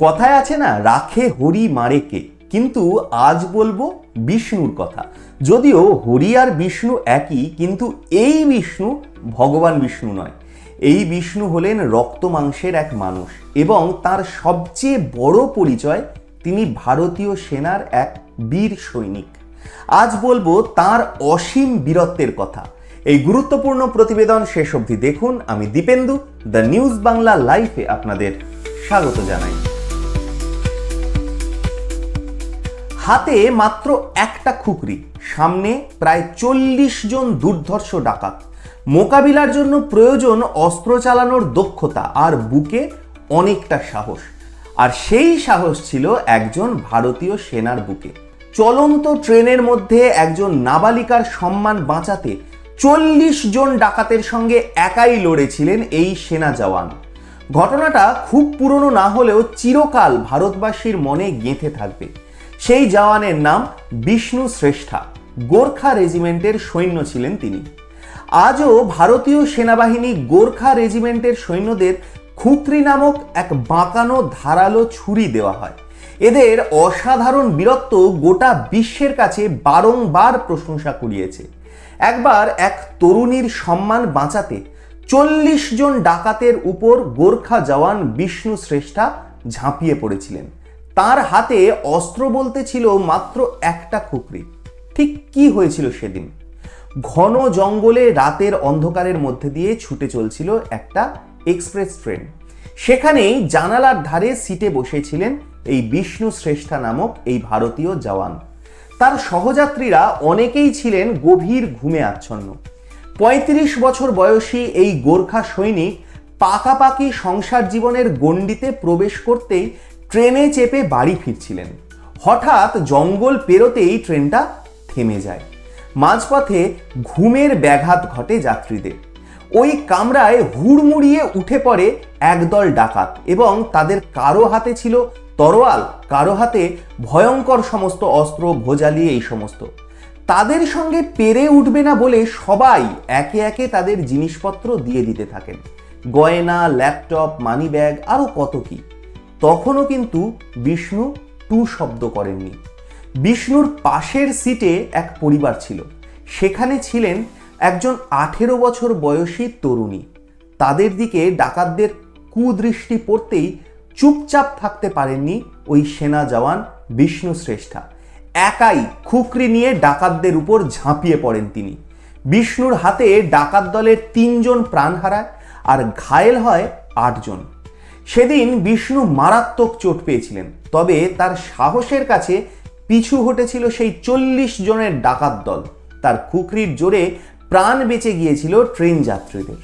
কথায় আছে না, রাখে হরি মারে কে? কিন্তু আজ বলব বিষ্ণুর কথা। যদিও হরি আর বিষ্ণু একই, কিন্তু এই বিষ্ণু ভগবান বিষ্ণু নয়। এই বিষ্ণু হলেন রক্ত মাংসের এক মানুষ এবং তার সবচেয়ে বড় পরিচয় তিনি ভারতীয় সেনার এক বীর সৈনিক। আজ বলব তার অসীম বীরত্বের কথা। এই গুরুত্বপূর্ণ প্রতিবেদন শেষ অবধি দেখুন। আমি দীপেন্দু, দ্য নিউজ বাংলা লাইফে আপনাদের স্বাগত জানাই। হাতে মাত্র একটা খুকরি, সামনে প্রায় চল্লিশ জন দুর্ধর্ষ ডাকাত। মোকাবিলার জন্য প্রয়োজন অস্ত্র চালানোর দক্ষতা আর বুকে অনেকটা সাহস। আর সেই সাহস ছিল একজন ভারতীয় সেনার বুকে। চলন্ত ট্রেনের মধ্যে একজন নাবালিকার সম্মান বাঁচাতে চল্লিশ জন ডাকাতের সঙ্গে একাই লড়েছিলেন এই সেনা জওয়ান। ঘটনাটা খুব পুরনো না হলেও চিরকাল ভারতবাসীর মনে গেঁথে থাকবে। সেই জওয়ানের নাম বিষ্ণু শ্রেষ্ঠা। গোর্খা রেজিমেন্টের সৈন্য ছিলেন তিনি। আজও ভারতীয় সেনাবাহিনী গোর্খা রেজিমেন্টের সৈন্যদের খুকরি নামক এক বাঁকানো ধারালো ছুরি দেওয়া হয়। এদের অসাধারণ বীরত্ব গোটা বিশ্বের কাছে বারংবার প্রশংসা কুড়িয়েছে। একবার এক তরুণীর সম্মান বাঁচাতে চল্লিশ জন ডাকাতের উপর গোর্খা জওয়ান বিষ্ণু শ্রেষ্ঠা ঝাঁপিয়ে পড়েছিলেন। তার হাতে অস্ত্র বলতে ছিল মাত্র একটা খুকরি। ঠিক কি হয়েছিল সেদিন? ঘন জঙ্গলে রাতের অন্ধকারের মধ্যে দিয়ে ছুটে চলছিল একটা এক্সপ্রেস ট্রেন। সেখানেই জানালার ধারে সিটে বসেছিলেন এই বিষ্ণু শ্রেষ্ঠা নামক এই ভারতীয় জওয়ান। তার সহযাত্রীরা অনেকেই ছিলেন গভীর ঘুমে আচ্ছন্ন। পঁয়ত্রিশ বছর বয়সী এই গোর্খা সৈনিক পাকাপাকি সংসার জীবনের গণ্ডিতে প্রবেশ করতেই ট্রেনে চেপে বাড়ি ফিরছিলেন। হঠাৎ জঙ্গল পেরোতেই ট্রেনটা থেমে যায়। মাঝপথে ঘুমের ব্যাঘাত ঘটে যাত্রীদের। ওই কামরায় হুড়মুড়িয়ে উঠে পড়ে একদল ডাকাত এবং তাদের কারও হাতে ছিল তরোয়াল, কারও হাতে ভয়ঙ্কর সমস্ত অস্ত্র ভোজালি এই সমস্ত। তাদের সঙ্গে পেরে উঠবে না বলে সবাই একে একে তাদের জিনিসপত্র দিয়ে দিতে থাকেন। গয়না, ল্যাপটপ মানি ব্যাগ আরও কত কি। তখনও কিন্তু বিষ্ণু টু শব্দ করেননি। বিষ্ণুর পাশের সিটে এক পরিবার ছিল। সেখানে ছিলেন একজন আঠেরো বছর বয়সী তরুণী। তাদের দিকে ডাকাতদের কুদৃষ্টি পড়তেই চুপচাপ থাকতে পারেননি ওই সেনা জওয়ান বিষ্ণু শ্রেষ্ঠা। একাই খুকরি নিয়ে ডাকাতদের উপর ঝাঁপিয়ে পড়েন তিনি। বিষ্ণুর হাতে ডাকাত দলের তিনজন প্রাণ হারায় আর ঘায়েল হয় আটজন। সেদিন বিষ্ণু মারাত্মক চোট পেয়েছিলেন, তবে তার সাহসের কাছে পিছু হটেছিল সেই চল্লিশ জনের ডাকাত দল। তার খুকরির জোরে প্রাণ বেঁচে গিয়েছিল ট্রেন যাত্রীদের।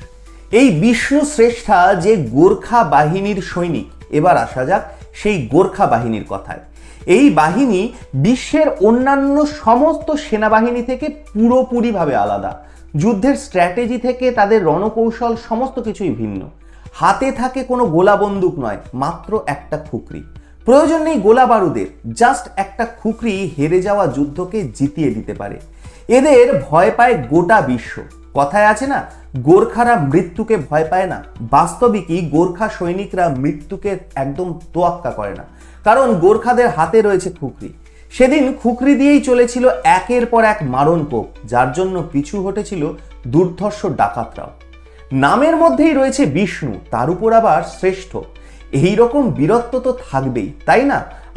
এই বিষ্ণু শ্রেষ্ঠা যে গোর্খা বাহিনীর সৈনিক এবার আসা যাক সেই গোর্খা বাহিনীর কথায়। এই বাহিনী বিশ্বের অন্যান্য সমস্ত সেনাবাহিনী থেকে পুরোপুরিভাবে আলাদা। যুদ্ধের স্ট্র্যাটেজি থেকে তাদের রণকৌশল সমস্ত কিছুই ভিন্ন। হাতে থাকে কোনো গোলা বন্দুক নয়, মাত্র একটা খুকরি। প্রয়োজন নেই গোলা বারুদের, জাস্ট একটা খুকরি হেরে যাওয়া যুদ্ধকে জিতিয়ে দিতে পারে। এদের ভয় পায় গোটা বিশ্ব। কথায় আছে না, গোর্খারা মৃত্যুকে ভয় পায় না। বাস্তবিকই গোর্খা সৈনিকরা মৃত্যুকে একদম তোয়াক্কা করে না। কারণ গোর্খাদের হাতে রয়েছে খুকরি। সেদিন খুকরি দিয়েই চলেছিল একের পর এক মারণ কোপ, যার জন্য পিছু হটেছিল দুর্ধর্ষ ডাকাতরাও। নামের মধ্যেই রয়েছে বিষ্ণু, তার উপর আবার শ্রেষ্ঠ। এই রকম বীরত্ব তো থাকবেই, তাই না?